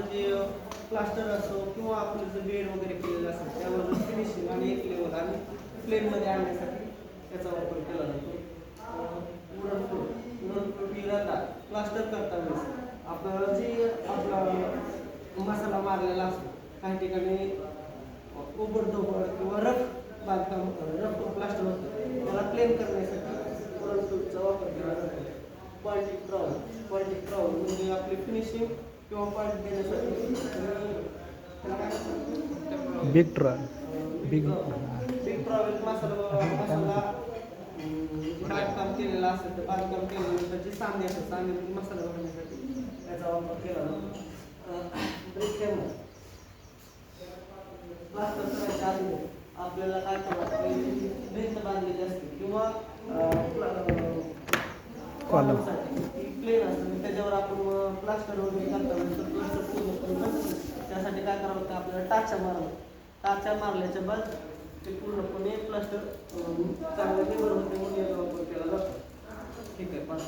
आपलं जे प्लास्टर असो किंवा आपलं जे बेड वगैरे केलेलं असेल त्यावर फिनिशिंग आणि एक लेवल आणि प्लेनमध्ये आणण्यासाठी त्याचा वापर केला जातो. उडन फ्लोर उडन फ्लोर राहतात प्लास्टर करता वेळेस जे आपला मसाला मारलेला असतो काही ठिकाणी ओबडधोबड किंवा रफ बांधकाम रफ प्लास्टर होतं त्याला प्लेन करण्यासाठी उडन फ्लोरचा वापर केला जातो. क्वालिटी ट्रॉल क्वालिटी ट्रॉल म्हणजे आपली finishing big trowel big big trowel मसाला मसाला बांधकाम केलेलं असेल तर बांधकाम केल्यानंतर जे सामने असतात सामन्यामध्ये मसाला भरण्यासाठी त्याचा वापर केला जातो आपल्याला काय करावं भिंत बांधलेली असते किंवा Column. त्याच्यावर आपण प्लास्टर वगैरे करता प्लास्टर पूर्ण करून त्यासाठी काय करावं लागतं आपल्याला टाचा मारावं. टाचा मारल्याच्या बाद ते पूर्णपणे प्लास्टर चांगलं निवड होते म्हणून याचा वापर केला जातो. ठीक आहे पाच